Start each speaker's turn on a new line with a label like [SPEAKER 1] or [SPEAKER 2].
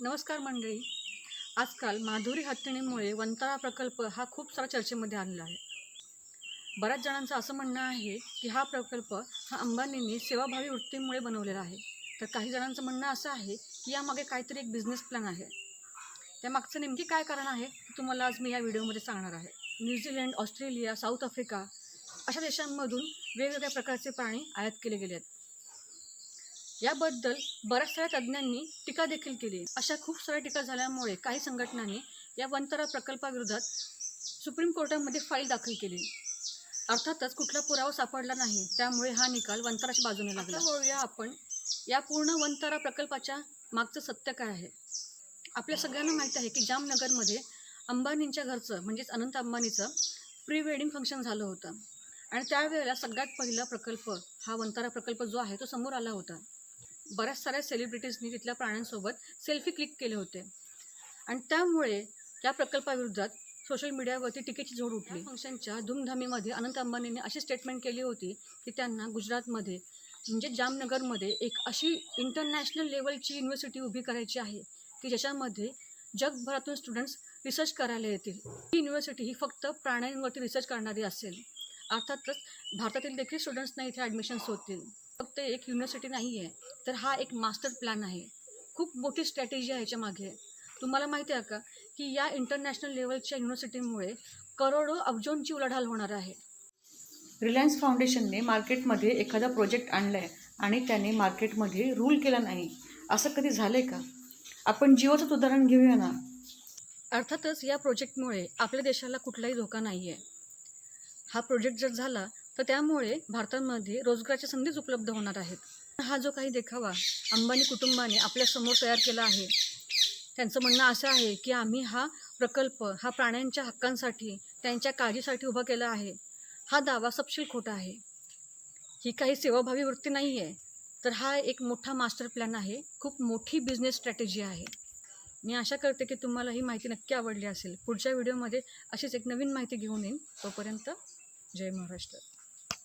[SPEAKER 1] नमस्कार मंडळी. आजकाल माधुरी हत्तीणीमुळे वंताळा प्रकल्प हा खूप सारा चर्चेमध्ये आणला आहे. बऱ्याच जणांचं असं म्हणणं आहे की हा प्रकल्प हा अंबानींनी सेवाभावी वृत्तीमुळे बनवलेला आहे. तर काही जणांचं म्हणणं असं आहे की यामागे काहीतरी एक बिझनेस प्लॅन आहे. त्यामागचं नेमकी काय कारण आहे तुम्हाला आज मी या व्हिडिओमध्ये सांगणार आहे. न्यूझीलंड ऑस्ट्रेलिया साऊथ आफ्रिका अशा देशांमधून वेगवेगळ्या प्रकारचे प्राणी आयात केले गेले आहेत. याबद्दल बऱ्याच साऱ्या तज्ज्ञांनी टीका देखील केली. अशा खूप साऱ्या टीका झाल्यामुळे काही संघटनांनी या वंतरा प्रकल्पाविरोधात सुप्रीम कोर्टामध्ये फाईल दाखल केली. अर्थातच कुठला पुरावा सापडला नाही त्यामुळे हा निकाल वंतराच्या बाजूने लागला. वळूया आपण या पूर्ण वंतारा प्रकल्पाच्या मागचं सत्य काय आहे? आपल्या सगळ्यांना माहीत आहे की जामनगरमध्ये अंबानींच्या घरचं म्हणजेच अनंत अंबानीचं प्री वेडिंग फंक्शन झालं होतं. आणि त्यावेळेला सगळ्यात पहिला प्रकल्प हा वंतारा प्रकल्प जो आहे तो समोर आला होता. बऱ्याच साऱ्या सेलिब्रिटीजनी तिथल्या प्राण्यांसोबत सेल्फी क्लिक केले होते. आणि त्यामुळे त्या प्रकल्पाविरोधात सोशल मीडियावरती टीकेची जोड उठली. फंक्शनच्या धूमधामीमध्ये अनंत अंबानींनी अशी स्टेटमेंट केली होती की त्यांना गुजरातमध्ये म्हणजे जामनगरमध्ये एक अशी इंटरनॅशनल लेवलची युनिव्हर्सिटी उभी करायची आहे की ज्याच्यामध्ये जगभरातून स्टुडंट्स रिसर्च करायला येतील. ही युनिव्हर्सिटी ही फक्त प्राण्यांवरती रिसर्च करणारी असेल. अर्थातच भारतातील देखील स्टुडंट्सना इथे ॲडमिशन्स होतील. फक्त एक युनिव्हर्सिटी नाही आहे तर हा एक मास्टर प्लॅन आहे. खूप मोठी स्ट्रॅटेजी आहे याच्या मागे. तुम्हाला माहिती आहे का की या इंटरनॅशनल लेवलच्या युनिव्हर्सिटीमुळे करोडो अब्जोंची उलाढाल होणार आहे. रिलायन्स फाउंडेशनने मार्केटमध्ये एखादा प्रोजेक्ट आणला आहे आणि त्याने मार्केटमध्ये रूल केला नाही. असं कधी झालं आहे का? आपण जिओचंच उदाहरण घेऊया ना. अर्थातच या प्रोजेक्टमुळे आपल्या देशाला कुठलाही धोका नाही आहे हा प्रोजेक्ट जर झाला तर त्यामुळे भारतामध्ये रोजगाराच्या संधीच उपलब्ध होणार आहेत. हा जो काही देखावा अंबानी कुटुंबाने आपल्यासमोर तयार केला आहे त्यांचं म्हणणं असं आहे की आम्ही हा प्रकल्प हा प्राण्यांच्या हक्कांसाठी त्यांच्या काळजीसाठी उभा केला आहे. हा दावा सपशील खोटा आहे. ही काही सेवाभावी वृत्ती नाही आहे तर हा एक मोठा मास्टर प्लॅन आहे. खूप मोठी बिझनेस स्ट्रॅटेजी आहे. मी आशा करते की तुम्हाला ही माहिती नक्की आवडली असेल. पुढच्या व्हिडिओमध्ये अशीच एक नवीन माहिती घेऊन येईन. तोपर्यंत जय महाराष्ट्र.